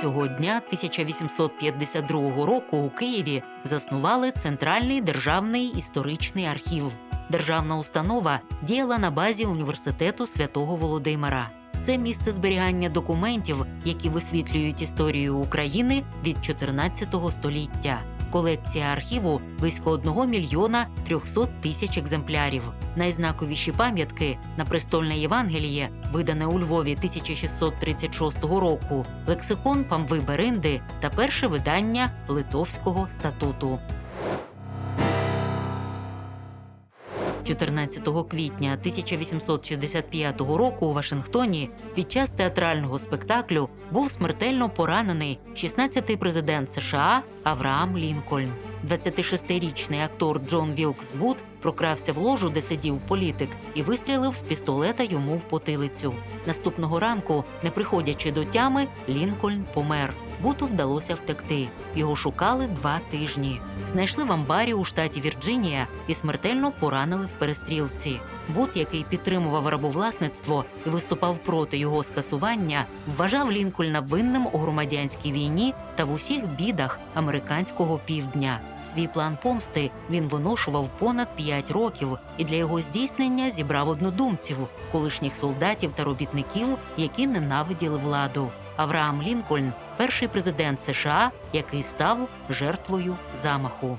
Цього дня 1852 року у Києві заснували Центральний державний історичний архів. Державна установа діяла на базі університету святого Володимира. Це місце зберігання документів, які висвітлюють історію України від 14 століття. Колекція архіву близько 1 мільйона 300 тисяч екземплярів. Найзнаковіші пам'ятки на престольне Євангеліє, видане у Львові 1636 року, лексикон Памви Беринди та перше видання Литовського статуту. 14 квітня 1865 року у Вашингтоні під час театрального спектаклю був смертельно поранений 16-й президент США Авраам Лінкольн. 26-річний актор Джон Вілкс Бут прокрався в ложу, де сидів політик, і вистрілив з пістолета йому в потилицю. Наступного ранку, не приходячи до тями, Лінкольн помер. Буту вдалося втекти. Його шукали два тижні. Знайшли в амбарі у штаті Вірджинія і смертельно поранили в перестрілці. Бут, який підтримував рабовласництво і виступав проти його скасування, вважав Лінкольна винним у громадянській війні та в усіх бідах американського півдня. Свій план помсти він виношував понад п'ять років і для його здійснення зібрав однодумців, колишніх солдатів та робітників, які ненавиділи владу. Авраам Лінкольн перший президент США, який став жертвою замаху.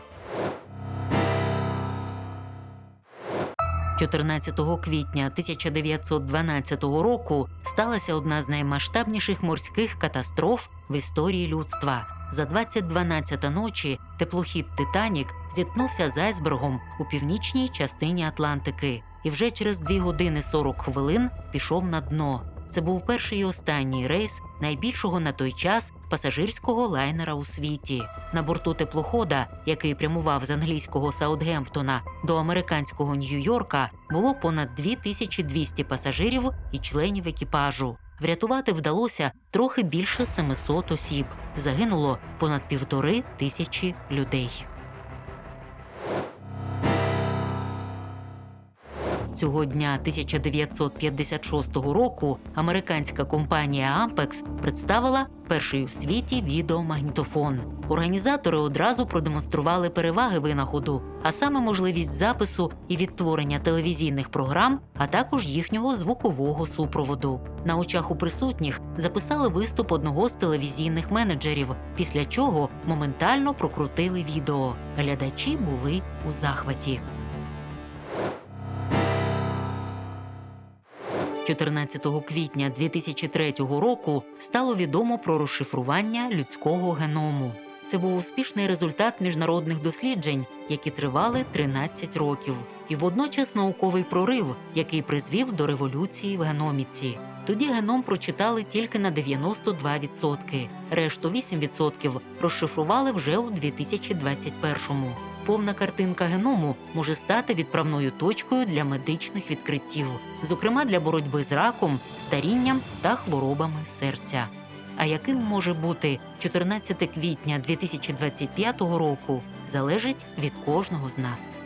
14 квітня 1912 року сталася одна з наймасштабніших морських катастроф в історії людства. За 2012 ночі теплохід Титанік зіткнувся з айсбергом у північній частині Атлантики і вже через 2 години 40 хвилин пішов на дно. Це був перший і останній рейс найбільшого на той час пасажирського лайнера у світі. На борту теплохода, який прямував з англійського Саутгемптона до американського Нью-Йорка, було понад 2200 пасажирів і членів екіпажу. Врятувати вдалося трохи більше 700 осіб. Загинуло понад півтори тисячі людей. Цього дня 1956 року американська компанія Ampex представила перший у світі відеомагнітофон. Організатори одразу продемонстрували переваги винаходу, а саме можливість запису і відтворення телевізійних програм, а також їхнього звукового супроводу. На очах у присутніх записали виступ одного з телевізійних менеджерів, після чого моментально прокрутили відео. Глядачі були у захваті. 14 квітня 2003 року стало відомо про розшифрування людського геному. Це був успішний результат міжнародних досліджень, які тривали 13 років, і водночас науковий прорив, який призвів до революції в геноміці. Тоді геном прочитали тільки на 92%, решту 8% розшифрували вже у 2021-му. Повна картинка геному може стати відправною точкою для медичних відкриттів, зокрема для боротьби з раком, старінням та хворобами серця. А яким може бути 14 квітня 2025 року, залежить від кожного з нас.